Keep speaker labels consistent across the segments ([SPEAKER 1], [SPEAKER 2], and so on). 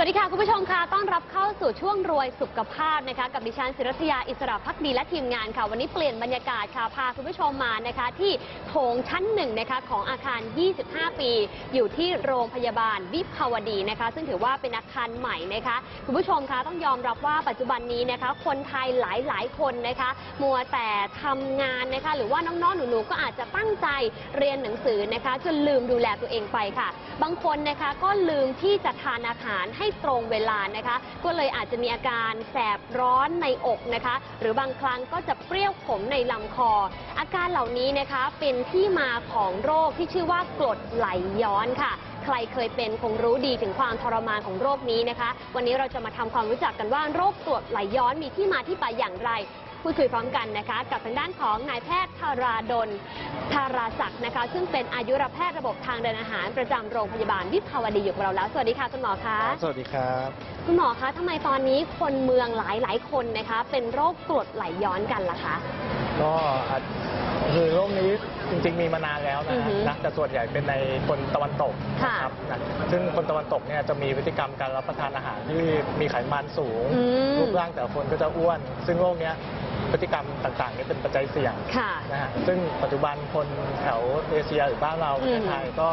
[SPEAKER 1] สวัสดีค่ะ คุณผู้ชมค่ะต้อนาสู่ช่วงรวยสุขภาพนะคะกับดิฉันศิรัทยาอิสระพักดีและทีมงานค่ะ วันนี้เปลี่ยนบรรยากาศค่ะพาคุณผู้ชมมานะคะ ที่โถงชั้นหนึ่งนะคะของอาคาร 25 ปี อยู่ที่โรงพยาบาลวิภาวดีนะคะ ซึ่งถือว่าเป็นอาคารใหม่นะคะคุณผู้ชมคะต้องยอมรับว่าปัจจุบันนี้นะคะ คนไทยหลายๆคนนะคะ มัวแต่ทำงานนะคะ หรือว่าน้องๆหนูๆก็อาจจะตั้งใจเรียนหนังสือนะคะจนลืมดูแลตัวเองไปค่ะ บางคนนะคะก็ลืมที่จะทานอาหารให้ตรงเวลานะคะก็เลยลยอาจจะมีอาการแสบร้อนในอกนะคะ หรือบางครั้งก็จะเปรี้ยวขมในลำคอ อาการเหล่านี้นะคะเป็นที่มาของโรคที่ชื่อว่ากรดไหลย้อนค่ะ ใครเคยเป็นคงรู้ดีถึงความทรมานของโรคนี้นะคะ วันนี้เราจะมาทำความรู้จักกันว่าโรคกรดไหลย้อนมีที่มาที่ไปอย่างไร พูดคุยพร้อมกันนะคะ กับทางด้านของนายแพทย์ธาราดลธาราศักดิ์นะคะ ซึ่งเป็นอายุรแพทย์ระบบทางเดินอาหารประจำโรงพยาบาลวิภาวดีอยู่กับเราแล้ว สวัสดีค่ะคุณหมอคะ
[SPEAKER 2] สวัสดีครับ
[SPEAKER 1] คุณหมอคะทำไมตอนนี้คนเมืองหลายหลายๆคนนะคะ เป็นโรคกรดไหลย้อนกันล่ะคะ
[SPEAKER 2] ก็อาจคือโรคนี้จริงๆมีมานานแล้วนะ
[SPEAKER 1] อือฮึ
[SPEAKER 2] นะแต่ส่วนใหญ่เป็นในคนตะวันตก
[SPEAKER 1] ค่ะ
[SPEAKER 2] นะครับนะซึ่งคนตะวันตกเนี่ยจะมีพฤติกรรมการรับประทานอาหารที่มีไขมันสูง
[SPEAKER 1] อืม
[SPEAKER 2] รูปร่างแต่ละคนก็จะอ้วน ซึ่งโรคเนี้ย พฤติกรรมต่างๆเนี่ยเป็นปัจจัยเสี่ยง
[SPEAKER 1] ค่ะ
[SPEAKER 2] นะฮะซึ่งปัจจุบันคนแถวเอเชียหรือบ้านเรา
[SPEAKER 1] อืม
[SPEAKER 2] ในไทยก็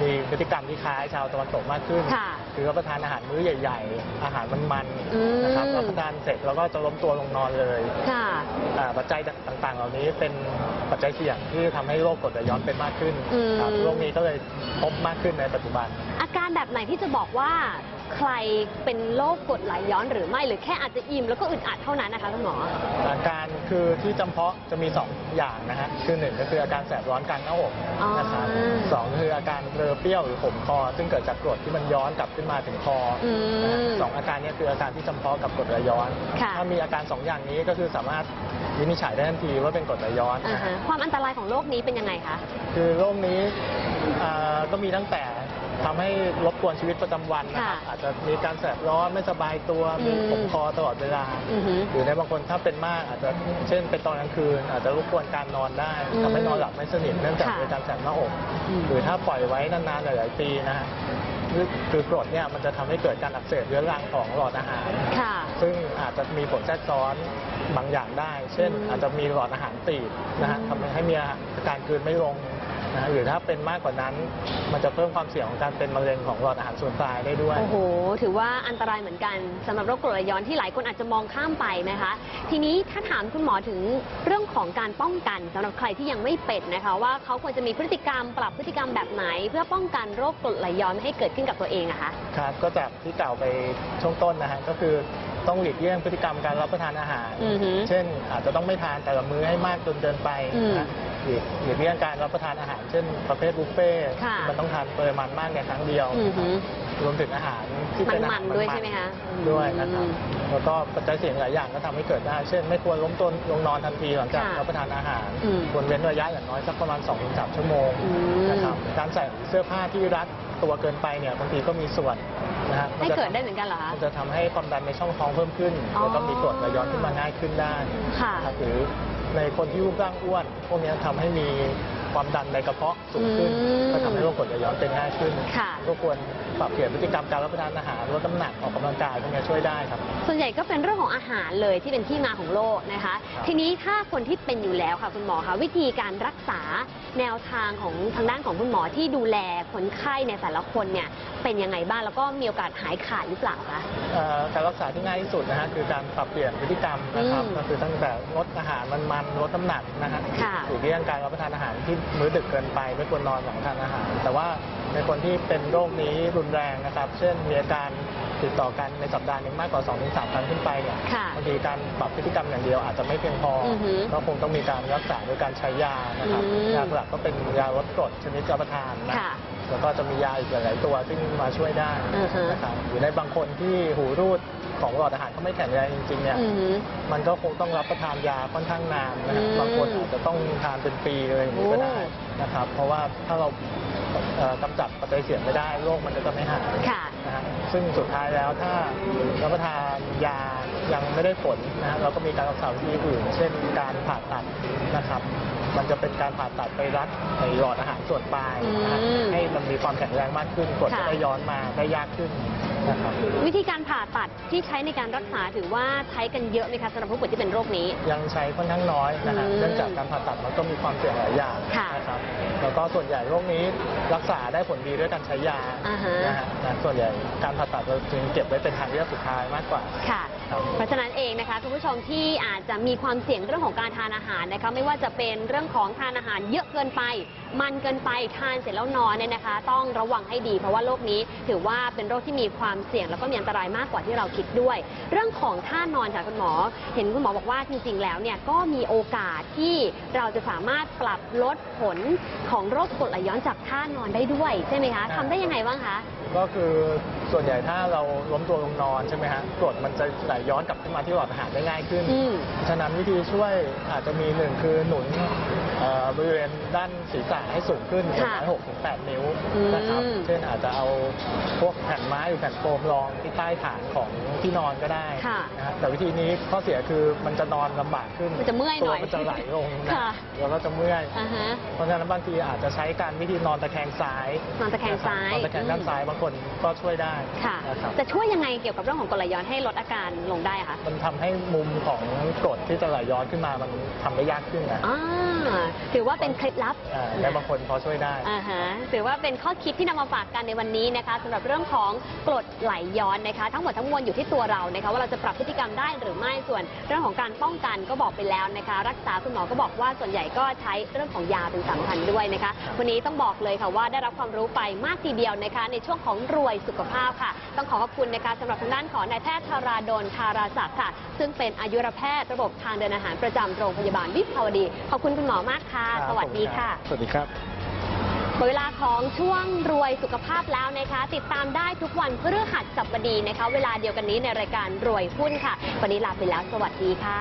[SPEAKER 2] มีพฤติกรรมที่คล้ายชาวตะวันตกมากขึ้น
[SPEAKER 1] ค่ะ
[SPEAKER 2] คือรับประทานอาหารมื้อใหญ่ ๆ อาหารมัน
[SPEAKER 1] อืม
[SPEAKER 2] ๆนะครับรับประทานเสร็จแล้วก็จะล้มตัวลงนอนเลย
[SPEAKER 1] ค่ะ
[SPEAKER 2] อ่าปัจจัยต่างๆ เหล่านี้เป็นปัจจัยเสี่ยงที่ทำให้โรคกรดไหลย้อนเป็นมากขึ้น
[SPEAKER 1] อืม
[SPEAKER 2] ครับโรคนี้ก็เลยพบมากขึ้นในปัจจุบัน
[SPEAKER 1] อาการแบบไหนที่จะบอกว่า ใครเป็นโรคกรดไหลย้อนหรือไม่ หรือแค่อาจจะอิ่มแล้วก็อึดอัดเท่านั้นนะคะคุณหมอ
[SPEAKER 2] อาการคือที่จำเพาะจะมี 2 อย่างนะฮะคือหนึ่งก็คืออาการแสบร้อนกลางหน้าอก
[SPEAKER 1] อ๋อ
[SPEAKER 2] นะครับสองคืออาการเบลอเปรี้ยวหรือขมคอ ซึ่งเกิดจากกรดที่มันย้อนกลับขึ้นมาถึงคอ
[SPEAKER 1] อื
[SPEAKER 2] นะฮะ
[SPEAKER 1] ม
[SPEAKER 2] สองอาการเนี้คืออาการที่จำเพาะกับกรดไหลย้อน
[SPEAKER 1] ค่ะ
[SPEAKER 2] ถ้ามีอาการสองอย่างนี้ก็คือสามารถวินิจฉัยได้ทันทีว่าเป็นกรดไหลย้อน
[SPEAKER 1] อ่า
[SPEAKER 2] นะ
[SPEAKER 1] ฮะ
[SPEAKER 2] ฮะ
[SPEAKER 1] ความอันตรายของโรคนี้เป็นยังไงคะ
[SPEAKER 2] คือโรคนี้อ่าก็มีตั้งแต่ ทำให้รบกวนชีวิตประจำวันนะครับ
[SPEAKER 1] ค่ะ
[SPEAKER 2] อาจจะมีการแสบร้อนไม่สบายตัว
[SPEAKER 1] อืม
[SPEAKER 2] มีขมคอตลอดเวลา
[SPEAKER 1] อือหือ
[SPEAKER 2] หรือในบางคนถ้าเป็นมากอาจจะเช่นเป็นตอนกลางคืน อาจจะรบกวนการนอนได้
[SPEAKER 1] อืม
[SPEAKER 2] ทำให้นอนหลับไม่สนิทเนื่องจาก
[SPEAKER 1] ค่ะ
[SPEAKER 2] มีการแสบหน้าอก
[SPEAKER 1] อืม
[SPEAKER 2] หรือถ้าปล่อยไว้นานๆหลายๆปีนะฮะคือคือกรดเนี่ยมันจะทำให้เกิดการอักเสบเรื้อรังของหลอดอาหาร
[SPEAKER 1] ค่ะ
[SPEAKER 2] ซึ่งอาจจะมีผลแทรกซ้อนบางอย่างได้ เช่น
[SPEAKER 1] อืม
[SPEAKER 2] อาจจะมีหลอดอาหารตีบนะฮะ
[SPEAKER 1] อืม
[SPEAKER 2] ทำให้มีอาการกลืนไม่ลง นะฮะหรือถ้าเป็นมากกว่านั้น มันจะเพิ่มความเสี่ยงของการเป็นมะเร็งของหลอดอาหารส่วนปลายได้ด้วย
[SPEAKER 1] โอ้โห ถือว่าอันตรายเหมือนกันสำหรับโรคกรดไหลย้อนที่หลายคนอาจจะมองข้ามไปนะคะ ทีนี้ถ้าถามคุณหมอถึงเรื่องของการป้องกันสำหรับใครที่ยังไม่เป็นนะคะ ว่าเขาควรจะมีพฤติกรรมปรับพฤติกรรมแบบไหน เพื่อป้องกันโรคกรดไหลย้อนไม่ให้เกิดขึ้นกับตัวเองอะคะ
[SPEAKER 2] ครับก็จากที่กล่าวไปช่วงต้นนะฮะก็คือต้องหลีกเลี่ยงพฤติกรรมการรับประทานอาหาร
[SPEAKER 1] อือหือ
[SPEAKER 2] เช่น อาจจะต้องไม่ทานแต่ละมื้อให้มากจนเกินไป
[SPEAKER 1] อืม
[SPEAKER 2] นะห ลีกหลีกเลี่ยงการรับประทานอาหารเช่นประเภทบุฟเฟ่ต์
[SPEAKER 1] ค่ะ
[SPEAKER 2] มันต้องทานปริมาณมากในครั้งเดียว
[SPEAKER 1] อือหือ
[SPEAKER 2] รวมถึงอาหารที่เป็นอาหาร
[SPEAKER 1] มันๆด้วยใช่ไหมคะ
[SPEAKER 2] ด้วยนะครับ
[SPEAKER 1] อืม
[SPEAKER 2] แล้วก็ปัจจัยเสี่ยงหลายอย่างก็ทำให้เกิดได้ เช่น ไม่ควรล้มตัวลงนอนทันทีหลังจาก
[SPEAKER 1] ค่ะ
[SPEAKER 2] รับประทานอาหาร
[SPEAKER 1] อืม
[SPEAKER 2] ควรเว้นระยะอย่างน้อยสักประมาณ2-3ชั่วโมง
[SPEAKER 1] อืม
[SPEAKER 2] นะครับการใส่เสื้อผ้าที่รัดตัวเกินไปเนี่ยบางทีก็มีส่วนนะฮะมัน
[SPEAKER 1] ให้
[SPEAKER 2] จะ
[SPEAKER 1] เกิดได้เหมือนกันเหรอคะ
[SPEAKER 2] มันจะทำให้ความดันในช่องท้องเพิ่มขึ้น
[SPEAKER 1] อ๋อ
[SPEAKER 2] แล้วก็มีกรดไหลย้อนขึ้นมาง่ายขึ้นได้
[SPEAKER 1] ค่ะ
[SPEAKER 2] นะครับหรือ ในคนที่รูปร่างอ้วนพวกนี้ทำให้มี ความดันในกระเพาะสูงขึ้น
[SPEAKER 1] อืม
[SPEAKER 2] ก็ทำให้โรคกรดไหลย้อนเป็นง่ายขึ้น
[SPEAKER 1] ค่ะ
[SPEAKER 2] ก็ควรปรับเปลี่ยนพฤติกรรมการรับประทานอาหารลดน้ำหนักออกกำลังกายพวกนี้ช่วยได้ครับ
[SPEAKER 1] ส่วนใหญ่ก็เป็นเรื่องของอาหารเลยที่เป็นที่มาของโรคนะคะ
[SPEAKER 2] ครับ
[SPEAKER 1] ทีนี้ถ้าคนที่เป็นอยู่แล้วค่ะคุณหมอคะวิธีการรักษาแนวทางของทางด้านของคุณหมอที่ดูแลคนไข้ในแต่ละคนเนี่ยเป็นยังไงบ้างแล้วก็มีโอกาสหายขาดหรือเปล่าคะ
[SPEAKER 2] เอ่อการรักษาที่ง่ายที่สุดนะฮะคือการปรับเปลี่ยนพฤติกรรมนะครับ
[SPEAKER 1] อืม
[SPEAKER 2] ก็คือตั้งแต่ลดอาหารมันๆลดน้ำหนักนะฮะ
[SPEAKER 1] ค่ะ
[SPEAKER 2] หรือเลี่ยงการรับประทานอาหารที่มื้อดึกเกินไป ไม่ควรนอนหลังทานอาหาร แต่ว่าในคนที่เป็นโรคนี้รุนแรงนะครับ เช่นมีอาการติดต่อกันในสัปดาห์หนึ่งมากกว่า2-3ครั้งขึ้นไปเนี่ย
[SPEAKER 1] ค่ะ
[SPEAKER 2] บางทีการปรับพฤติกรรมอย่างเดียวอาจจะไม่เพียงพออ
[SPEAKER 1] อหือ
[SPEAKER 2] ก็คงต้องมีการรักษาด้วยการใช้ยานะครับ
[SPEAKER 1] อืม
[SPEAKER 2] ยาหลักก็เป็นยาลดกรดชนิดรับประทานนะ
[SPEAKER 1] ค่ะ
[SPEAKER 2] แล้วก็จะมียาอีกหลายๆตัวซึ่งมาช่วยได้
[SPEAKER 1] อือฮะ
[SPEAKER 2] นะครับหรือในบางคนที่หูรูด ของหลอดอาหารเขาไม่แข็งแรงจริงๆเนี่ย
[SPEAKER 1] อือหือ
[SPEAKER 2] มันก็คงต้องรับประทานยาค่อนข้างนานนะครับ
[SPEAKER 1] อืม
[SPEAKER 2] บางคนอาจจะต้องทานเป็นปีเลยอย่างนี้ก็ได้
[SPEAKER 1] โอ้
[SPEAKER 2] นะครับ เพราะว่าถ้าเราเอ่อกำจัดปัจจัยเสี่ยงไม่ได้โรคมันก็จะไม่หาย
[SPEAKER 1] ค่ะ
[SPEAKER 2] นะฮะซึ่งสุดท้ายแล้วถ้ารับประทานยายังไม่ได้ผลนะฮะเราก็มีการรักษาวิธีอื่น เช่นการผ่าตัดนะครับ มันจะเป็นการผ่าตัดไปรัดในหลอดอาหารส่วนปลายนะฮะ
[SPEAKER 1] อืม
[SPEAKER 2] ให้มันมีความแข็งแรงมากขึ้นกด
[SPEAKER 1] ค่ะ
[SPEAKER 2] จะได้ย้อนมาได้ยากขึ้น นะครับ
[SPEAKER 1] วิธีการผ่าตัดที่ใช้ในการรักษาถือว่าใช้กันเยอะไหมคะสำหรับผู้ป่วยที่เป็นโรคนี้
[SPEAKER 2] ยังใช้ค่อนข้างน้อยนะฮะ
[SPEAKER 1] อืม
[SPEAKER 2] เนื่องจากการผ่าตัดมันก็มีความเสี่ยงหลายอย่าง
[SPEAKER 1] ค่ะ
[SPEAKER 2] นะครับแล้วก็ส่วนใหญ่โรคนี้รักษาได้ผลดีด้วยการใช้ยา
[SPEAKER 1] อ่าฮะ
[SPEAKER 2] นะฮะนะส่วนใหญ่การผ่าตัดเราจึงเก็บไว้เป็นทางเลือกสุดท้ายมากกว่า
[SPEAKER 1] ค่ะ
[SPEAKER 2] ครับ
[SPEAKER 1] เพราะฉะนั้นเองนะคะคุณผู้ชมที่อาจจะมีความเสี่ยงเรื่องของการทานอาหารนะคะไม่ว่าจะเป็นเรื่องของทานอาหารเยอะเกินไป มันเกินไปทานเสร็จแล้วนอนเนี่ยนะคะ ต้องระวังให้ดีเพราะว่าโรคนี้ถือว่าเป็นโรคที่มีความเสี่ยง แล้วก็มีอันตรายมากกว่าที่เราคิดด้วย เรื่องของท่านอนค่ะคุณหมอ เห็นคุณหมอบอกว่าจริง ๆ แล้วเนี่ยก็มีโอกาสที่เราจะสามารถปรับลดผลของโรคกรดไหลย้อนจากท่านอนได้ด้วยใช่ไหมคะทำได้ยังไงบ้างคะ
[SPEAKER 2] ก็คือส่วนใหญ่ถ้าเราล้มตัวลงนอนใช่ไหมฮะกรดมันจะไหลย้อนกลับขึ้นมาที่หลอดอาหารได้ง่ายขึ้น
[SPEAKER 1] อืม
[SPEAKER 2] ฉะนั้นวิธีช่วยอาจจะมีหนึ่งคือหนุนเอ่อบริเวณด้านศีรษะให้สูงขึ้นอย่างน้อยหกถึงแปดนิ้วนะครับ
[SPEAKER 1] อืม
[SPEAKER 2] เช่นอาจจะเอาพวกแผ่นไม้หรือแผ่นโฟมรองที่ใต้ฐานของที่นอนก็ได้
[SPEAKER 1] ค่ะ
[SPEAKER 2] นะฮะแต่วิธีนี้ข้อเสียคือมันจะนอนลำบากขึ้น
[SPEAKER 1] มันจะเมื่อยหน่อย
[SPEAKER 2] ตัวมันจะไหลลงนะ
[SPEAKER 1] ค่ะ
[SPEAKER 2] แล้วก็จะเมื่อย
[SPEAKER 1] อ่าฮะ
[SPEAKER 2] เพราะฉะนั้นบางทีอาจจะใช้การวิธีนอนตะแคงซ้าย
[SPEAKER 1] นอนตะแคงซ้าย
[SPEAKER 2] นอนตะแคงด้านซ้ายบางคนก็ช่วยได้
[SPEAKER 1] ค่ะ
[SPEAKER 2] นะครับ
[SPEAKER 1] จะช่วยยังไงเกี่ยวกับเรื่องของกรดไหลย้อนให้ลดอาการลงได้คะ
[SPEAKER 2] มันทำให้มุมของกรดที่จะไหลย้อนขึ้นมามันทำได้ยากขึ้นนะ
[SPEAKER 1] อ่าถือว่าเป็นเคล็ดลับ
[SPEAKER 2] อ่าและบางคนพอช่วยได้
[SPEAKER 1] อ่าฮะถือว่าเป็นข้อคิดที่นำมาฝากกันในวันนี้นะคะสำหรับเรื่องของกรดไหลย้อนนะคะ ทั้งหมดทั้งมวลอยู่ที่ตัวเรานะคะว่าเราจะปรับพฤติกรรมได้หรือไม่ส่วนเรื่องของการป้องกันก็บอกไปแล้วนะคะ รักษาคุณหมอก็บอกว่าส่วนใหญ่ก็ใช้เรื่องของยาเป็นสำคัญด้วยนะคะ วันนี้ต้องบอกเลยค่ะว่าได้รับความรู้ไปมากทีเดียวนะคะในช่วงของรวยสุขภาพค่ะ ต้องขอขอบคุณนะคะสำหรับทางด้านของนายแพทย์ธาราดลธาราศักดิ์ค่ะ ซึ่งเป็นอายุรแพทย์ระบบทางเดินอาหารประจำโรงพยาบาลวิภาวดี ขอบคุณคุณหมอมากค่ะ สวัสดีค่ะ
[SPEAKER 2] สวัสดีครับ
[SPEAKER 1] หมดเวลาของช่วงรวยสุขภาพแล้วนะคะ ติดตามได้ทุกวันพฤหัสบดีนะคะ เวลาเดียวกันนี้ในรายการรวยหุ้นค่ะ วันนี้ลาไปแล้ว สวัสดีค่ะ